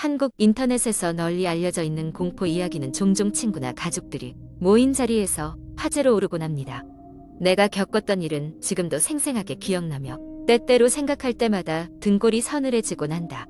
한국 인터넷에서 널리 알려져 있는 공포 이야기는 종종 친구나 가족들이 모인 자리에서 화제로 오르곤 합니다. 내가 겪었던 일은 지금도 생생하게 기억나며 때때로 생각할 때마다 등골이 서늘해지곤 한다.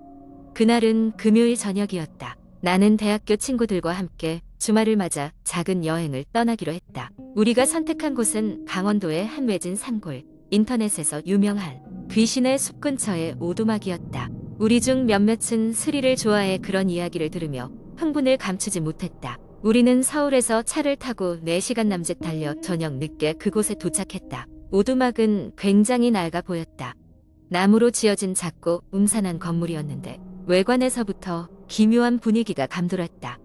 그날은 금요일 저녁이었다. 나는 대학교 친구들과 함께 주말을 맞아 작은 여행을 떠나기로 했다. 우리가 선택한 곳은 강원도의 한 외진 산골, 인터넷에서 유명한 귀신의 숲 근처의 오두막이었다. 우리 중 몇몇은 스리를 좋아해 그런 이야기를 들으며 흥분을 감추지 못했다. 우리는 서울에서 차를 타고 4시간 남짓 달려 저녁 늦게 그곳에 도착했다. 오두막은 굉장히 낡아 보였다. 나무로 지어진 작고 음산한 건물이었는데 외관에서부터 기묘한 분위기가 감돌았다.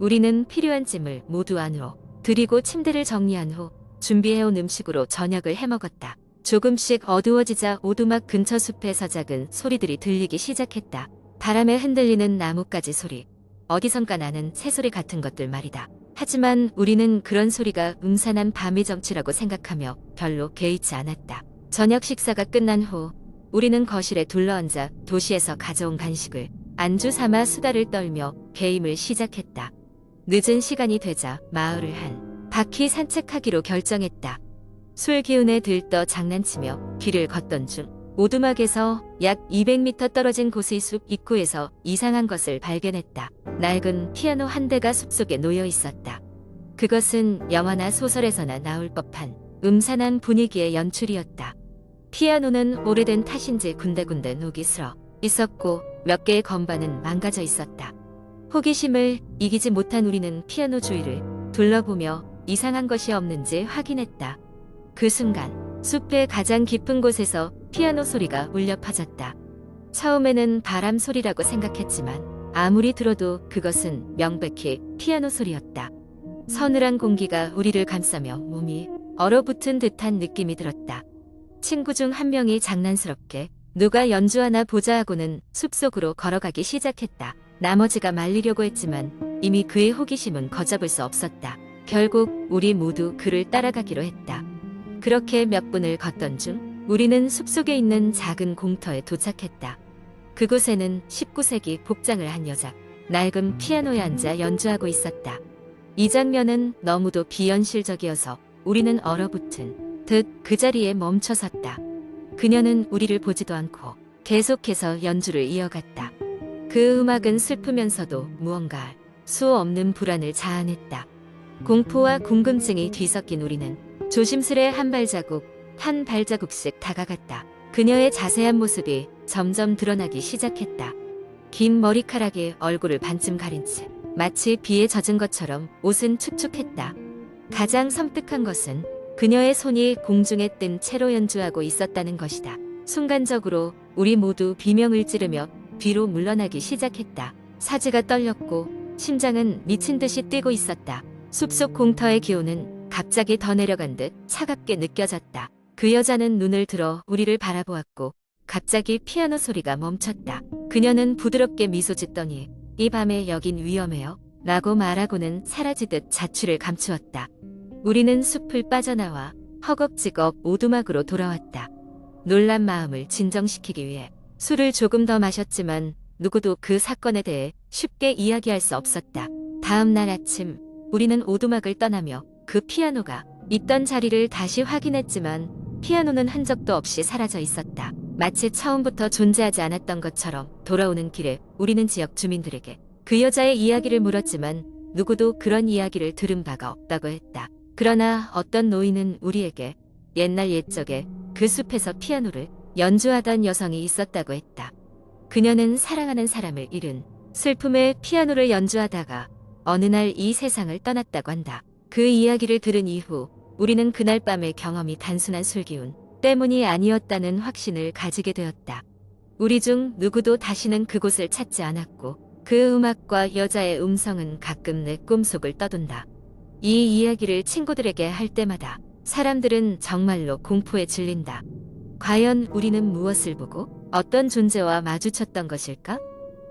우리는 필요한 짐을 모두 안으로 들이고 침대를 정리한 후 준비해온 음식으로 저녁을 해먹었다. 조금씩 어두워지자 오두막 근처 숲에서 작은 소리들이 들리기 시작했다. 바람에 흔들리는 나뭇가지 소리, 어디선가 나는 새소리 같은 것들 말이다. 하지만 우리는 그런 소리가 음산한 밤의 정치라고 생각하며 별로 개의치 않았다. 저녁 식사가 끝난 후 우리는 거실에 둘러앉아 도시에서 가져온 간식을 안주 삼아 수다를 떨며 게임을 시작했다. 늦은 시간이 되자 마을을 한 바퀴 산책하기로 결정했다. 술 기운에 들떠 장난치며 길을 걷던 중 오두막에서 약 200m 떨어진 곳의 숲 입구에서 이상한 것을 발견했다. 낡은 피아노 한 대가 숲속에 놓여 있었다. 그것은 영화나 소설에서나 나올 법한 음산한 분위기의 연출이었다. 피아노는 오래된 탓인지 군데군데 녹이 슬어 있었고 몇 개의 건반은 망가져 있었다. 호기심을 이기지 못한 우리는 피아노 주위를 둘러보며 이상한 것이 없는지 확인했다. 그 순간 숲의 가장 깊은 곳에서 피아노 소리가 울려 퍼졌다. 처음에는 바람 소리라고 생각했지만 아무리 들어도 그것은 명백히 피아노 소리였다. 서늘한 공기가 우리를 감싸며 몸이 얼어붙은 듯한 느낌이 들었다. 친구 중 한 명이 장난스럽게 누가 연주하나 보자 하고는 숲속으로 걸어가기 시작했다. 나머지가 말리려고 했지만 이미 그의 호기심은 걷잡을 수 없었다. 결국 우리 모두 그를 따라가기로 했다. 그렇게 몇 분을 걷던 중 우리는 숲속에 있는 작은 공터에 도착했다. 그곳에는 19세기 복장을 한 여자, 낡은 피아노에 앉아 연주하고 있었다. 이 장면은 너무도 비현실적이어서 우리는 얼어붙은 듯 그 자리에 멈춰 섰다. 그녀는 우리를 보지도 않고 계속해서 연주를 이어갔다. 그 음악은 슬프면서도 무언가 알수 없는 불안을 자아냈다. 공포와 궁금증이 뒤섞인 우리는 조심스레 한 발자국, 한 발자국씩 다가갔다. 그녀의 자세한 모습이 점점 드러나기 시작했다. 긴 머리카락이 얼굴을 반쯤 가린 채 마치 비에 젖은 것처럼 옷은 축축했다. 가장 섬뜩한 것은 그녀의 손이 공중에 뜬 채로 연주하고 있었다는 것이다. 순간적으로 우리 모두 비명을 지르며 뒤로 물러나기 시작했다. 사지가 떨렸고 심장은 미친 듯이 뛰고 있었다. 숲속 공터의 기온은 갑자기 더 내려간 듯 차갑게 느껴졌다. 그 여자는 눈을 들어 우리를 바라보았고 갑자기 피아노 소리가 멈췄다. 그녀는 부드럽게 미소 짓더니 이 밤에 여긴 위험해요. 라고 말하고는 사라지듯 자취를 감추었다. 우리는 숲을 빠져나와 허겁지겁 오두막으로 돌아왔다. 놀란 마음을 진정시키기 위해 술을 조금 더 마셨지만 누구도 그 사건에 대해 쉽게 이야기할 수 없었다. 다음 날 아침 우리는 오두막을 떠나며 그 피아노가 있던 자리를 다시 확인했지만 피아노는 흔적도 없이 사라져 있었다. 마치 처음부터 존재하지 않았던 것처럼 돌아오는 길에 우리는 지역 주민들에게 그 여자의 이야기를 물었지만 누구도 그런 이야기를 들은 바가 없다고 했다. 그러나 어떤 노인은 우리에게 옛날 옛적에 그 숲에서 피아노를 연주하던 여성이 있었다고 했다. 그녀는 사랑하는 사람을 잃은 슬픔에 피아노를 연주하다가 어느 날 이 세상을 떠났다고 한다. 그 이야기를 들은 이후 우리는 그날 밤의 경험이 단순한 술기운 때문이 아니었다는 확신을 가지게 되었다. 우리 중 누구도 다시는 그곳을 찾지 않았고 그 음악과 여자의 음성은 가끔 내 꿈속을 떠돈다. 이 이야기를 친구들에게 할 때마다 사람들은 정말로 공포에 질린다. 과연 우리는 무엇을 보고 어떤 존재와 마주쳤던 것일까?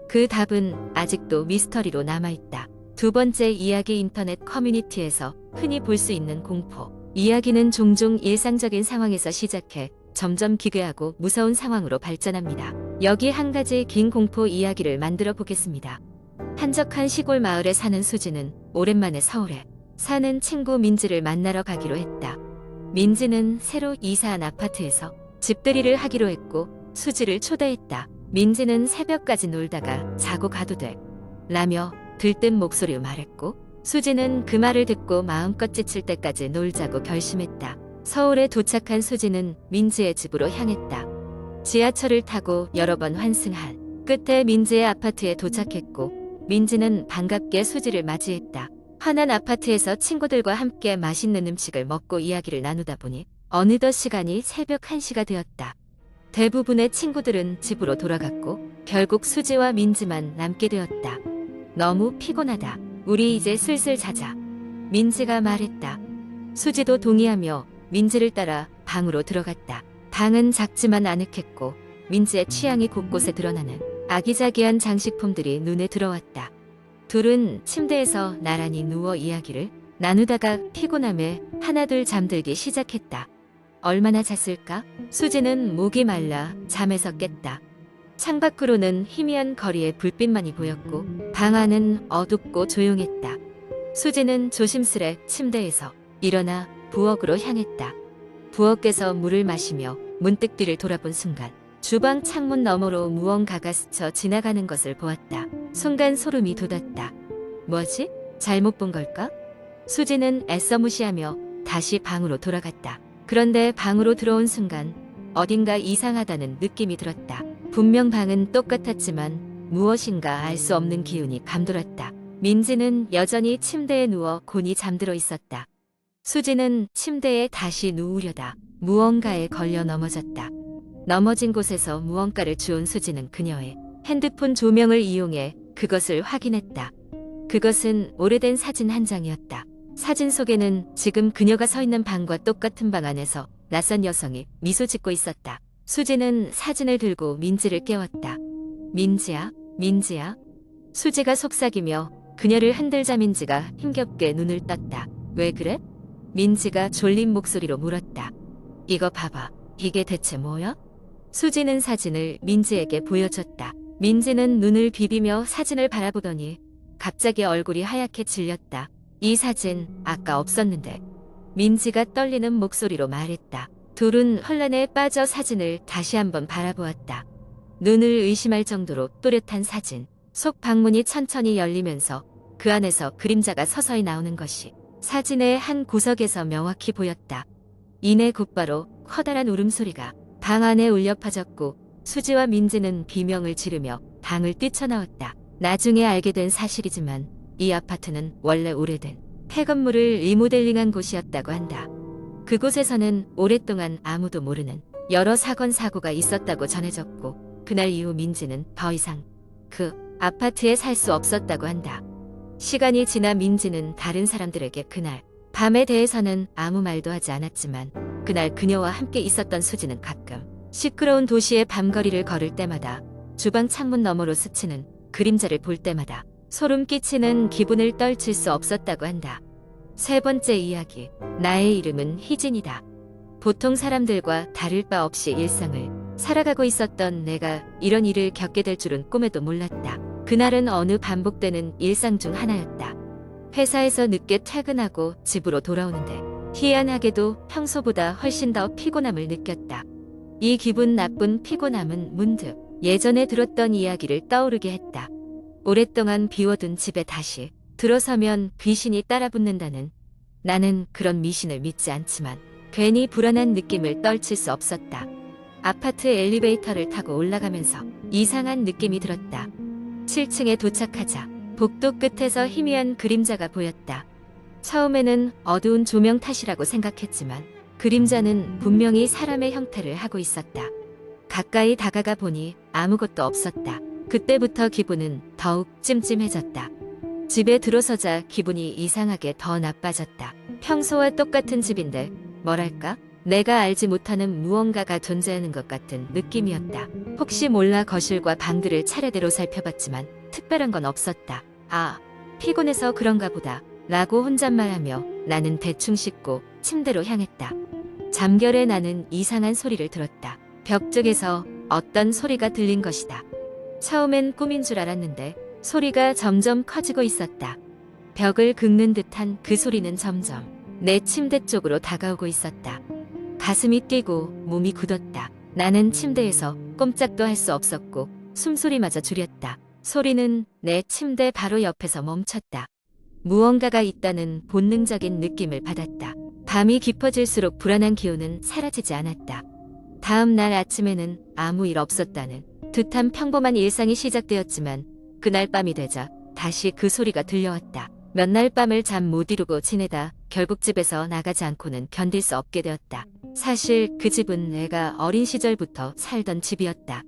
그 답은 아직도 미스터리로 남아있다. 두 번째 이야기 인터넷 커뮤니티에서 흔히 볼 수 있는 공포. 이야기는 종종 일상적인 상황에서 시작해 점점 기괴하고 무서운 상황으로 발전합니다. 여기 한 가지 긴 공포 이야기를 만들어 보겠습니다. 한적한 시골 마을에 사는 수지는 오랜만에 서울에 사는 친구 민지를 만나러 가기로 했다. 민지는 새로 이사한 아파트에서 집들이를 하기로 했고 수지를 초대했다. 민지는 새벽까지 놀다가 자고 가도 돼. 라며 들뜬 목소리로 말했고 수지는 그 말을 듣고 마음껏 지칠 때까지 놀자고 결심했다. 서울에 도착한 수지는 민지의 집으로 향했다. 지하철을 타고 여러 번 환승한 끝에 민지의 아파트에 도착했고 민지는 반갑게 수지를 맞이했다. 환한 아파트에서 친구들과 함께 맛있는 음식을 먹고 이야기를 나누다 보니 어느덧 시간이 새벽 1시가 되었다. 대부분의 친구들은 집으로 돌아갔고 결국 수지와 민지만 남게 되었다. 너무 피곤하다. 우리 이제 슬슬 자자. 민지가 말했다. 수지도 동의하며 민지를 따라 방으로 들어갔다. 방은 작지만 아늑했고 민지의 취향이 곳곳에 드러나는 아기자기한 장식품들이 눈에 들어왔다. 둘은 침대에서 나란히 누워 이야기를 나누다가 피곤함에 하나둘 잠들기 시작했다. 얼마나 잤을까? 수지는 목이 말라 잠에서 깼다. 창밖으로는 희미한 거리에 불빛만이 보였고 방 안은 어둡고 조용했다. 수지는 조심스레 침대에서 일어나 부엌으로 향했다. 부엌에서 물을 마시며 문득 뒤를 돌아본 순간 주방 창문 너머로 무언가가 스쳐 지나가는 것을 보았다. 순간 소름이 돋았다. 뭐지? 잘못 본 걸까? 수지는 애써 무시하며 다시 방으로 돌아갔다. 그런데 방으로 들어온 순간 어딘가 이상하다는 느낌이 들었다. 분명 방은 똑같았지만 무엇인가 알 수 없는 기운이 감돌았다. 민지는 여전히 침대에 누워 곤히 잠들어 있었다. 수지는 침대에 다시 누우려다 무언가에 걸려 넘어졌다. 넘어진 곳에서 무언가를 주운 수지는 그녀의 핸드폰 조명을 이용해 그것을 확인했다. 그것은 오래된 사진 한 장이었다. 사진 속에는 지금 그녀가 서 있는 방과 똑같은 방 안에서 낯선 여성이 미소 짓고 있었다. 수지는 사진을 들고 민지를 깨웠다. 민지야, 민지야. 수지가 속삭이며 그녀를 흔들자 민지가 힘겹게 눈을 떴다. 왜 그래? 민지가 졸린 목소리로 물었다. 이거 봐봐. 이게 대체 뭐야? 수지는 사진을 민지에게 보여줬다. 민지는 눈을 비비며 사진을 바라보더니 갑자기 얼굴이 하얗게 질렸다. 이 사진 아까 없었는데. 민지가 떨리는 목소리로 말했다. 둘은 혼란에 빠져 사진을 다시 한번 바라보았다. 눈을 의심할 정도로 또렷한 사진. 속 방문이 천천히 열리면서 그 안에서 그림자가 서서히 나오는 것이 사진의 한 구석에서 명확히 보였다. 이내 곧바로 커다란 울음소리가 방 안에 울려 퍼졌고 수지와 민지는 비명을 지르며 방을 뛰쳐나왔다. 나중에 알게 된 사실이지만 이 아파트는 원래 오래된 폐건물을 리모델링한 곳이었다고 한다. 그곳에서는 오랫동안 아무도 모르는 여러 사건 사고가 있었다고 전해졌고 그날 이후 민지는 더 이상 그 아파트에 살 수 없었다고 한다. 시간이 지나 민지는 다른 사람들에게 그날 밤에 대해서는 아무 말도 하지 않았지만 그날 그녀와 함께 있었던 수지는 가끔 시끄러운 도시의 밤거리를 걸을 때마다 주방 창문 너머로 스치는 그림자를 볼 때마다 소름 끼치는 기분을 떨칠 수 없었다고 한다. 세 번째 이야기. 나의 이름은 희진이다. 보통 사람들과 다를 바 없이 일상을 살아가고 있었던 내가 이런 일을 겪게 될 줄은 꿈에도 몰랐다. 그날은 어느 반복되는 일상 중 하나였다. 회사에서 늦게 퇴근하고 집으로 돌아오는데 희한하게도 평소보다 훨씬 더 피곤함을 느꼈다. 이 기분 나쁜 피곤함은 문득 예전에 들었던 이야기를 떠오르게 했다. 오랫동안 비워둔 집에 다시 들어서면 귀신이 따라붙는다는 나는 그런 미신을 믿지 않지만 괜히 불안한 느낌을 떨칠 수 없었다. 아파트 엘리베이터를 타고 올라가면서 이상한 느낌이 들었다. 7층에 도착하자 복도 끝에서 희미한 그림자가 보였다. 처음에는 어두운 조명 탓이라고 생각했지만 그림자는 분명히 사람의 형태를 하고 있었다. 가까이 다가가 보니 아무것도 없었다. 그때부터 기분은 더욱 찜찜해졌다. 집에 들어서자 기분이 이상하게 더 나빠졌다. 평소와 똑같은 집인데 뭐랄까? 내가 알지 못하는 무언가가 존재하는 것 같은 느낌이었다. 혹시 몰라 거실과 방들을 차례대로 살펴봤지만 특별한 건 없었다. 아, 피곤해서 그런가 보다. 라고 혼잣말하며 나는 대충 씻고 침대로 향했다. 잠결에 나는 이상한 소리를 들었다. 벽 쪽에서 어떤 소리가 들린 것이다. 처음엔 꿈인 줄 알았는데 소리가 점점 커지고 있었다. 벽을 긁는 듯한 그 소리는 점점 내 침대 쪽으로 다가오고 있었다. 가슴이 뛰고 몸이 굳었다. 나는 침대에서 꼼짝도 할 수 없었고 숨소리마저 줄였다. 소리는 내 침대 바로 옆에서 멈췄다. 무언가가 있다는 본능적인 느낌을 받았다. 밤이 깊어질수록 불안한 기운은 사라지지 않았다. 다음 날 아침에는 아무 일 없었다는 듯한 평범한 일상이 시작되었지만 그날 밤이 되자 다시 그 소리가 들려왔다. 몇 날 밤을 잠 못 이루고 지내다 결국 집에서 나가지 않고는 견딜 수 없게 되었다. 사실 그 집은 내가 어린 시절부터 살던 집이었다.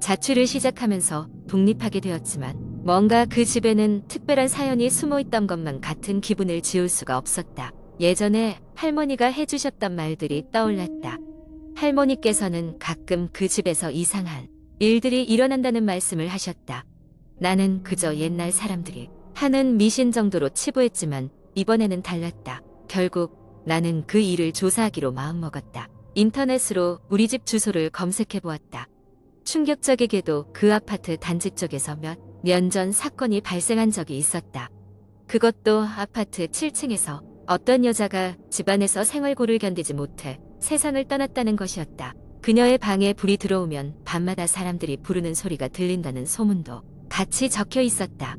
자취를 시작하면서 독립하게 되었지만 뭔가 그 집에는 특별한 사연이 숨어 있던 것만 같은 기분을 지울 수가 없었다. 예전에 할머니가 해주셨던 말들이 떠올랐다. 할머니께서는 가끔 그 집에서 이상한 일들이 일어난다는 말씀을 하셨다. 나는 그저 옛날 사람들이 하는 미신 정도로 치부했지만 이번에는 달랐다. 결국 나는 그 일을 조사하기로 마음먹었다. 인터넷으로 우리 집 주소를 검색해 보았다. 충격적이게도 그 아파트 단지 쪽에서 몇 년 전 사건이 발생한 적이 있었다. 그것도 아파트 7층에서 어떤 여자가 집안에서 생활고를 견디지 못해 세상을 떠났다는 것이었다. 그녀의 방에 불이 들어오면 밤마다 사람들이 부르는 소리가 들린다는 소문도 같이 적혀 있었다.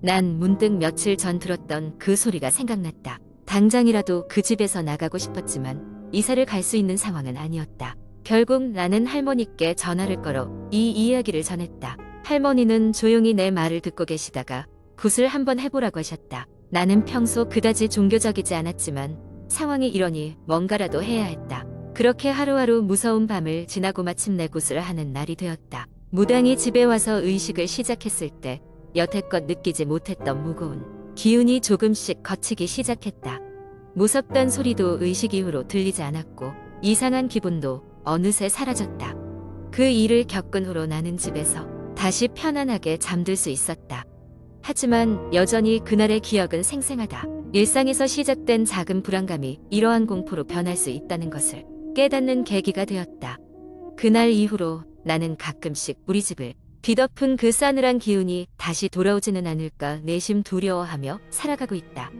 난 문득 며칠 전 들었던 그 소리가 생각났다. 당장이라도 그 집에서 나가고 싶었지만 이사를 갈 수 있는 상황은 아니었다. 결국 나는 할머니께 전화를 걸어 이 이야기를 전했다. 할머니는 조용히 내 말을 듣고 계시다가 굿을 한번 해보라고 하셨다. 나는 평소 그다지 종교적이지 않았지만 상황이 이러니 뭔가라도 해야 했다. 그렇게 하루하루 무서운 밤을 지나고 마침내 굿을 하는 날이 되었다. 무당이 집에 와서 의식을 시작했을 때 여태껏 느끼지 못했던 무거운 기운이 조금씩 거치기 시작했다. 무섭던 소리도 의식 이후로 들리지 않았고 이상한 기분도 어느새 사라졌다. 그 일을 겪은 후로 나는 집에서 다시 편안하게 잠들 수 있었다. 하지만 여전히 그날의 기억은 생생하다. 일상에서 시작된 작은 불안감이 이러한 공포로 변할 수 있다는 것을 깨닫는 계기가 되었다. 그날 이후로 나는 가끔씩 우리 집을 뒤덮은 그 싸늘한 기운이 다시 돌아오지는 않을까 내심 두려워하며 살아가고 있다.